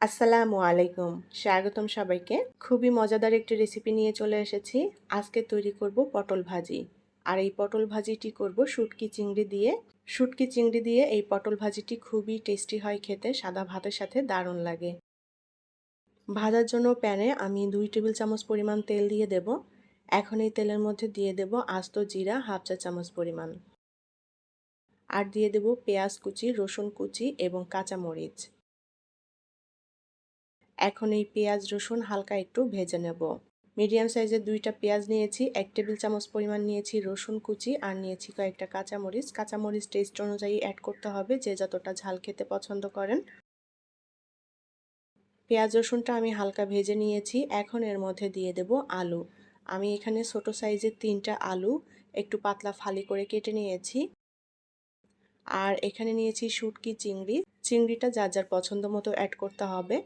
আসসালামু আলাইকুম। স্বাগতম সবাইকে। খুবই মজাদার একটি রেসিপি নিয়ে চলে এসেছি। আজকে তৈরি করব পটল ভাজি। আর এই পটল ভাজিটি করব শুটকি চিংড়ি দিয়ে। শুটকি চিংড়ি দিয়ে এই পটল ভাজিটি খুবই টেস্টি হয় খেতে, সাদা ভাতের সাথে দারুণ লাগে। ভাজার জন্য প্যানে আমি দুই টেবিল চামচ পরিমাণ তেল দিয়ে দেব। এখন এই তেলের মধ্যে দিয়ে দেব আস্ত জিরা হাফ চা চামচ পরিমাণ। আর দিয়ে দেব পেঁয়াজ কুচি, রসুন কুচি এবং কাঁচামরিচ। এখন এই পেঁয়াজ রসুন হালকা একটু ভেজে নেব। মিডিয়াম সাইজের দুইটা পেঁয়াজ নিয়েছি, এক টেবিল চামচ পরিমাণ নিয়েছি রসুন কুচি আর নিয়েছি কয়েকটা কাঁচামরিচ। কাঁচামরিচ টেস্ট অনুযায়ী অ্যাড করতে হবে যে যতটা ঝাল খেতে পছন্দ করেন। পেঁয়াজ রসুনটা আমি হালকা ভেজে নিয়েছি, এখন এর মধ্যে দিয়ে দেব আলু। আমি এখানে ছোট সাইজের তিনটা আলু একটু পাতলা ফালি করে কেটে নিয়েছি। আর এখানে নিয়েছি শুটকি চিংড়ি। চিংড়িটা যার যার পছন্দ মতো অ্যাড করতে হবে।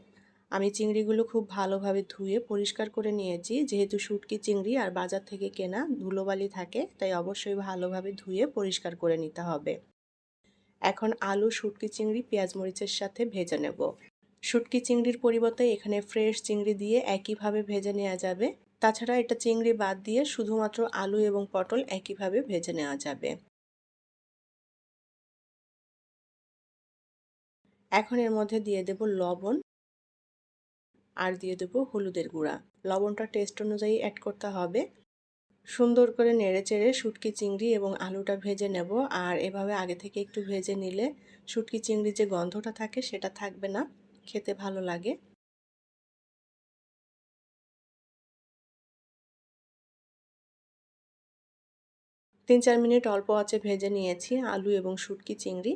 আমি চিংড়িগুলো খুব ভালোভাবে ধুয়ে পরিষ্কার করে নিয়েছি। যেহেতু শুটকি চিংড়ি আর বাজার থেকে কেনা ধুলোবালি থাকে, তাই অবশ্যই ভালোভাবে ধুয়ে পরিষ্কার করে নিতে হবে। এখন আলু, শুটকি চিংড়ি, পেঁয়াজ মরিচের সাথে ভেজে নেব। শুটকি চিংড়ির পরিবর্তে এখানে ফ্রেশ চিংড়ি দিয়ে একইভাবে ভেজে নেওয়া যাবে। তাছাড়া এটা চিংড়ি বাদ দিয়ে শুধুমাত্র আলু এবং পটল একইভাবে ভেজে নেওয়া যাবে। এখন এর মধ্যে দিয়ে দেব লবণ। আর দিয়ে দেবো হলুদের গুঁড়া। লবণটা টেস্ট অনুযায়ী অ্যাড করতে হবে। সুন্দর করে নেড়ে চেড়ে শুটকি চিংড়ি এবং আলুটা ভেজে নেব। আর এভাবে আগে থেকে একটু ভেজে নিলে শুটকি চিংড়ির যে গন্ধটা থাকে সেটা থাকবে না। খেতে ভালো লাগে। তিন চার মিনিট অল্প আছে ভেজে নিয়েছি আলু এবং শুটকি চিংড়ি।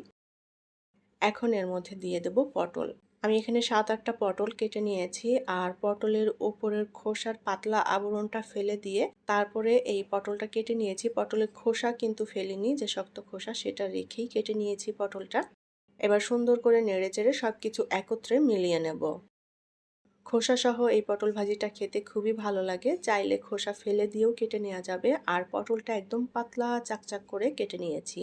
এখন এর মধ্যে দিয়ে দেব পটল। আমি এখানে সাত আটটা পটল কেটে নিয়েছি আর পটলের ওপরের খোসার পাতলা আবরণটা ফেলে দিয়ে তারপরে এই পটলটা কেটে নিয়েছি। পটলের খোসা কিন্তু ফেলিনি, যে শক্ত খোসা সেটা রেখেই কেটে নিয়েছি পটলটা। এবার সুন্দর করে নেড়ে চেড়ে সব কিছু একত্রে মিলিয়ে নেব। খোসা সহ এই পটল ভাজিটা খেতে খুবই ভালো লাগে। চাইলে খোসা ফেলে দিয়েও কেটে নেওয়া যাবে। আর পটলটা একদম পাতলা চাকচাক করে কেটে নিয়েছি।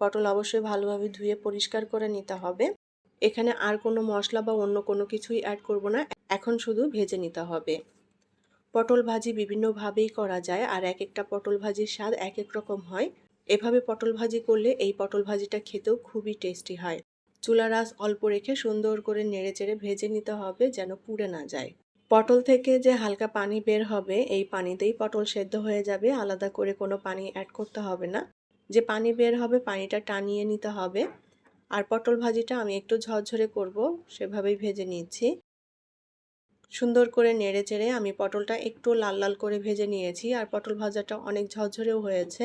পটল অবশ্যই ভালোভাবে ধুয়ে পরিষ্কার করে নিতে হবে। এখানে আর কোনো মশলা বা অন্য কোনো কিছুই অ্যাড করব না। এখন শুধু ভেজে নিতে হবে। পটল ভাজি বিভিন্নভাবেই করা যায় আর এক একটা পটল ভাজির স্বাদ এক এক রকম হয়। এভাবে পটল ভাজি করলে এই পটল ভাজিটা খেতেও খুবই টেস্টি হয়। চুলা রাস অল্প রেখে সুন্দর করে নেড়ে চেড়ে ভেজে নিতে হবে যেন পুড়ে না যায়। পটল থেকে যে হালকা পানি বের হবে, এই পানিতেই পটল সেদ্ধ হয়ে যাবে। আলাদা করে কোনো পানি অ্যাড করতে হবে না। যে পানি বের হবে, পানিটা টানিয়ে নিতে হবে। আর পটল ভাজিটা আমি একটু ঝরঝরে করব, সেভাবেই ভেজে নিচ্ছি সুন্দর করে নেড়ে চেড়ে আমি পটলটা একটু লাল লাল করে ভেজে নিয়েছি, আর পটল ভাজাটা অনেক ঝরঝরেও হয়েছে।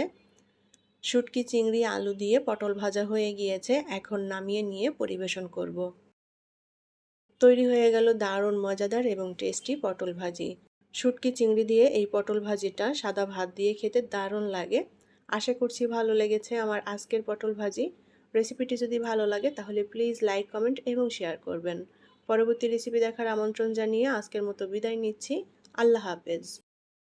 শুটকি, চিংড়ি, আলু দিয়ে পটল ভাজা হয়ে গিয়েছে, এখন নামিয়ে নিয়ে পরিবেশন করব। তৈরি হয়ে গেল দারুণ মজাদার এবং টেস্টি পটল ভাজি। শুটকি, চিংড়ি দিয়ে এই পটল ভাজিটা সাদা ভাত দিয়ে খেতে দারুণ লাগে। আশা করছি ভালো লেগেছে আমার আজকের পটল ভাজি। রেসিপিটি যদি ভালো লাগে, তাহলে প্লিজ লাইক কমেন্ট এবং শেয়ার করবেন। পরবর্তী রেসিপি দেখার আমন্ত্রণ জানিয়ে আজকের মতো বিদায় নিচ্ছি। আল্লাহ হাফেজ।